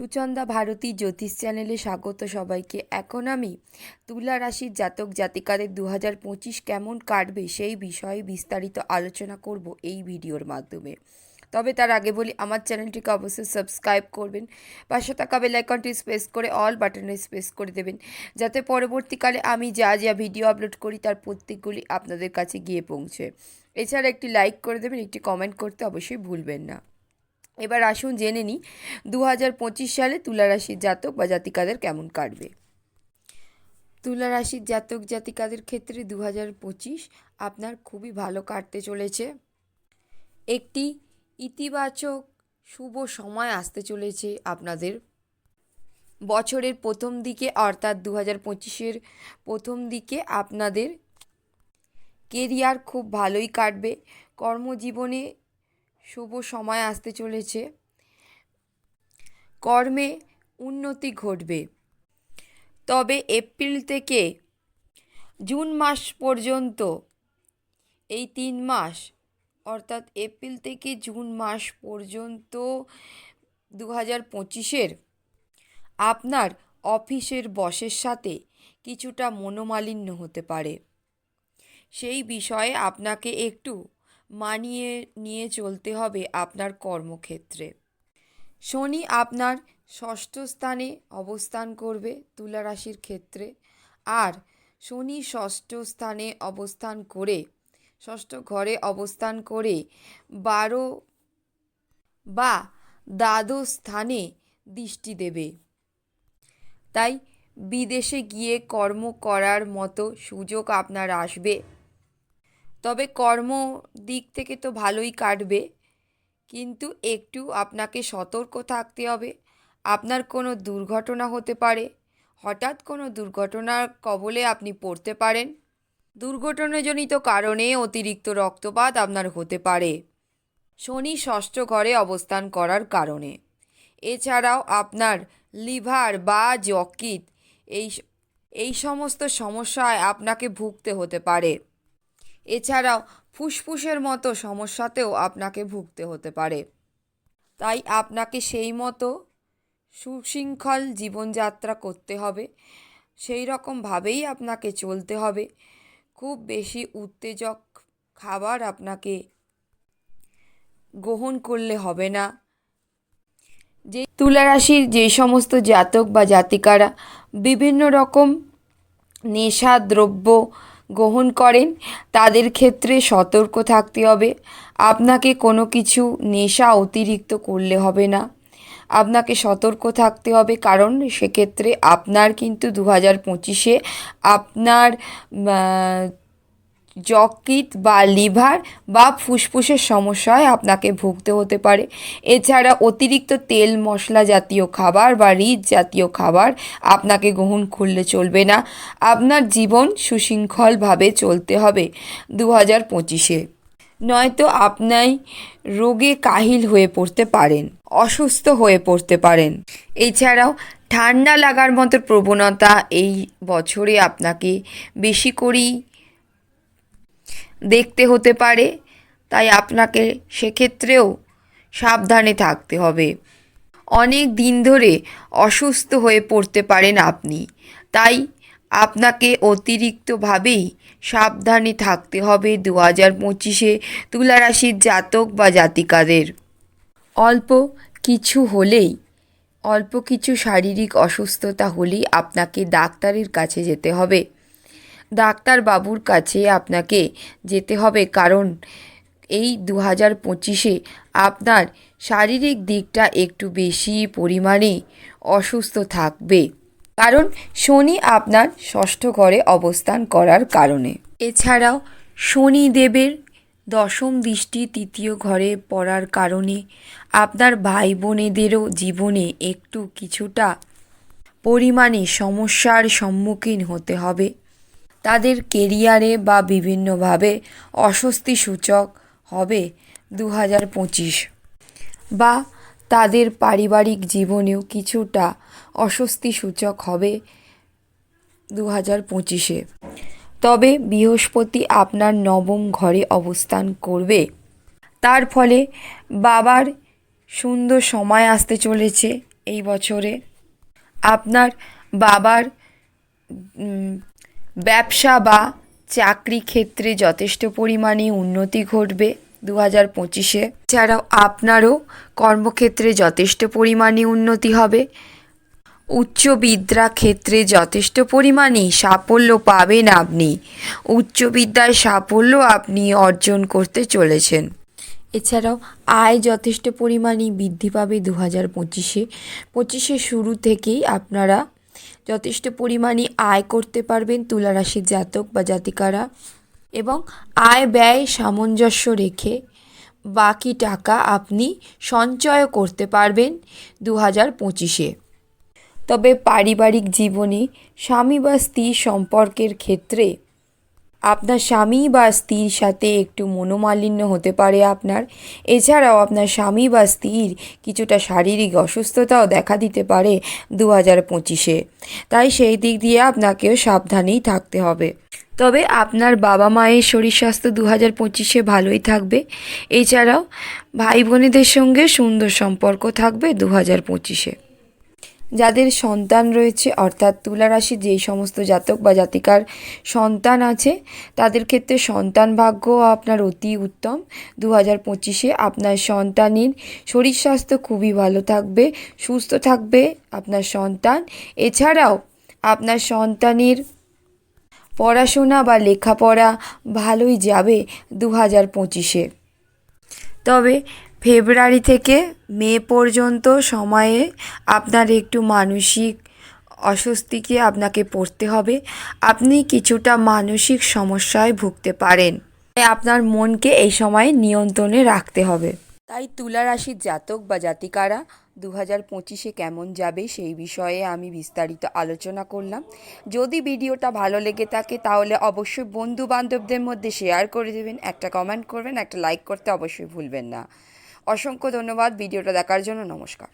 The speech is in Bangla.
সুচন্দা ভারতী জ্যোতিষ চ্যানেলে স্বাগত সবাইকে। এখন আমি তুলা রাশির জাতক জাতিকাদের দু হাজার পঁচিশ কেমন কাটবে সেই বিষয়ে বিস্তারিত আলোচনা করব এই ভিডিওর মাধ্যমে। তবে তার আগে বলি, আমার চ্যানেলটিকে অবশ্যই সাবস্ক্রাইব করবেন। পাশে থাকা বেল আইকনটি স্পেস করে অল বাটনে স্পেস করে দেবেন। যাতে পরবর্তীকালে আমি যা যা ভিডিও আপলোড করি, তার প্রত্যেকগুলি আপনাদের কাছে গিয়ে পৌঁছে। এছাড়া একটি লাইক করে দেবেন, একটি কমেন্ট করতে অবশ্যই ভুলবেন না। এবার আসুন জেনে নিই দু হাজার পঁচিশ সালে তুলা রাশির জাতক বা জাতিকাদের কেমন কাটবে? তুলা রাশির জাতক জাতিকাদের ক্ষেত্রে দু হাজার পঁচিশ আপনার খুবই ভালো কাটতে চলেছে। একটি ইতিবাচক শুভ সময় আসতে চলেছে আপনাদের। বছরের প্রথম দিকে অর্থাৎ দু হাজার পঁচিশের প্রথম দিকে আপনাদের কেরিয়ার খুব ভালোই কাটবে। কর্মজীবনে শুভ সময় আসতে চলেছে। কর্মে উন্নতি ঘটবে। তবে এপ্রিল থেকে জুন মাস পর্যন্ত এই তিন মাস, অর্থাৎ এপ্রিল থেকে জুন মাস পর্যন্ত দু হাজার পঁচিশের আপনার অফিসের বসের সাথে কিছুটা মনোমালিন্য হতে পারে। সেই বিষয়ে আপনাকে একটু মানিয়ে নিয়ে চলতে হবে আপনার কর্মক্ষেত্রে। শনি আপনার ষষ্ঠ স্থানে অবস্থান করবে তুলা রাশির ক্ষেত্রে। আর শনি ষষ্ঠ স্থানে অবস্থান করে, ষষ্ঠ ঘরে অবস্থান করে বারো বা দ্বাদশ স্থানে দৃষ্টি দেবে। তাই বিদেশে গিয়ে কর্ম করার মতো সুযোগ আপনার আসবে। তবে কর্ম দিক থেকে তো ভালোই কাটবে। কিন্তু একটু আপনাকে সতর্ক থাকতে হবে। আপনার কোনো দুর্ঘটনা হতে পারে। হঠাৎ কোনো দুর্ঘটনার কবলে আপনি পড়তে পারেন। দুর্ঘটনাজনিত কারণে অতিরিক্ত রক্তপাত আপনার হতে পারে। শনি ষষ্ঠ ঘরে অবস্থান করার কারণে। এছাড়াও আপনার লিভার বা যকৃত এই এই সমস্ত সমস্যায় আপনাকে ভুগতে হতে পারে। এছাড়াও ফুসফুসের মতো সমস্যাতেও আপনাকে ভুগতে হতে পারে। তাই আপনাকে সেই মতো সুশৃঙ্খল জীবনযাত্রা করতে হবে। সেই রকমভাবেই আপনাকে চলতে হবে। খুব বেশি উত্তেজক খাবার আপনাকে গ্রহণ করলে হবে না। যে তুলারাশির যে সমস্ত জাতক বা জাতিকারা বিভিন্ন রকম নেশা, দ্রব্য গ্রহণ করেন, তাদের ক্ষেত্রে সতর্ক থাকতে হবে। আপনাকে কোনো কিছু নেশা অতিরিক্ত করলে হবে না। আপনাকে সতর্ক থাকতে হবে কারণ সেক্ষেত্রে আপনার কিন্তু দু হাজার পঁচিশে আপনার যকৃত বা লিভার বা ফুসফুসের সমস্যায় আপনাকে ভুগতে হতে পারে। এছাড়া অতিরিক্ত তেল মশলা জাতীয় খাবার বা রিচ জাতীয় খাবার আপনাকে গ্রহণ করলে চলবে না। আপনার জীবন সুশৃঙ্খলভাবে চলতে হবে দু হাজার পঁচিশে। নয়তো আপনাই রোগে কাহিল হয়ে পড়তে পারেন, অসুস্থ হয়ে পড়তে পারেন। এছাড়াও ঠান্ডা লাগার মতো প্রবণতা এই বছরে আপনাকে বেশি করেই দেখতে হতে পারে। তাই আপনাকে সেক্ষেত্রেও সাবধানে থাকতে হবে। অনেক দিন ধরে অসুস্থ হয়ে পড়তে পারেন আপনি। তাই আপনাকে অতিরিক্তভাবেই সাবধানে থাকতে হবে দু হাজার পঁচিশে তুলারাশির জাতক বা জাতিকাদের। অল্প কিছু হলেই, অল্প কিছু শারীরিক অসুস্থতা হলেই আপনাকে ডাক্তারের কাছে যেতে হবে। ডাক্তারবাবুর কাছে আপনাকে যেতে হবে। কারণ এই দু হাজার পঁচিশে আপনার শারীরিক দিকটা একটু বেশি পরিমাণে অসুস্থ থাকবে। কারণ শনি আপনার ষষ্ঠ ঘরে অবস্থান করার কারণে। এছাড়াও শনিদেবের দশম দৃষ্টি তৃতীয় ঘরে পড়ার কারণে আপনার ভাই বোনেদেরও জীবনে একটু কিছুটা পরিমাণে সমস্যার সম্মুখীন হতে হবে। তাদের কেরিয়ারে বা বিভিন্নভাবে অস্বস্তি সূচক হবে দু হাজার পঁচিশ। বা তাদের পারিবারিক জীবনেও কিছুটা অস্বস্তি সূচক হবে দু হাজার পঁচিশে। তবে বৃহস্পতি আপনার নবম ঘরে অবস্থান করবে। তার ফলে বাবার সুন্দর সময় আসতে চলেছে এই বছরে। আপনার বাবার ব্যবসা বা চাকরি ক্ষেত্রে যথেষ্ট পরিমাণে উন্নতি ঘটবে দু হাজার পঁচিশে। এছাড়াও আপনারও কর্মক্ষেত্রে যথেষ্ট পরিমাণে উন্নতি হবে। উচ্চবিদ্যা ক্ষেত্রে যথেষ্ট পরিমাণে সাফল্য পাবেন আপনি। উচ্চবিদ্যায় সাফল্য আপনি অর্জন করতে চলেছেন। এছাড়াও আয় যথেষ্ট পরিমাণে বৃদ্ধি পাবে দু হাজার পঁচিশে পঁচিশের শুরু থেকেই আপনারা যথেষ্ট পরিমাণে আয় করতে পারবেন তুলারাশির জাতক বা জাতিকারা এবং আয় ব্যয় সামঞ্জস্য রেখে বাকি টাকা আপনি সঞ্চয় করতে পারবেন দু হাজার পঁচিশে। তবে পারিবারিক জীবনে স্বামী বা স্ত্রী সম্পর্কের ক্ষেত্রে আপনার স্বামী বা স্ত্রীর সাথে একটু মনোমালিন্য হতে পারে আপনার। এছাড়াও আপনার স্বামী বা স্ত্রীর কিছুটা শারীরিক অসুস্থতাও দেখা দিতে পারে দু হাজার পঁচিশে। তাই সেই দিক দিয়ে আপনাকেও সাবধানেই থাকতে হবে। তবে আপনার বাবা মায়ের শরীর স্বাস্থ্য দু হাজার পঁচিশে ভালোই থাকবে। এছাড়াও ভাই বোনেদের সঙ্গে সুন্দর সম্পর্ক থাকবে দু হাজার পঁচিশে। যাদের সন্তান রয়েছে, অর্থাৎ তুলা রাশি যেই সমস্ত জাতক বা জাতিকার সন্তান আছে, তাদের ক্ষেত্রে সন্তান ভাগ্য আপনার অতি উত্তম। দু হাজার পঁচিশে আপনার সন্তানের শরীর স্বাস্থ্য খুবই ভালো থাকবে, সুস্থ থাকবে আপনার সন্তান। এছাড়াও আপনার সন্তানের পড়াশোনা বা লেখাপড়া ভালোই যাবে দু হাজার পঁচিশে। তবে ফেব্রুয়ারি থেকে মে পর্যন্ত সময়ে আপনার একটু মানসিক অস্বস্তিকে আপনাকে পড়তে হবে? আপনি কিছুটা মানসিক সমস্যায় ভুগতে পারেন। তাই আপনার মনকে এই সময় নিয়ন্ত্রণে রাখতে হবে। তাই তুলা রাশির জাতক বা জাতিকারা দু হাজার পঁচিশে কেমন যাবে সেই বিষয়ে আমি বিস্তারিত আলোচনা করলাম। যদি ভিডিওটা ভালো লেগে থাকে, তাহলে অবশ্যই বন্ধু বান্ধবদের মধ্যে শেয়ার করে দেবেন, একটা কমেন্ট করবেন, একটা লাইক করতে অবশ্যই ভুলবেন না। অসংখ্য ধন্যবাদ ভিডিওটা দেখার জন্য নমস্কার।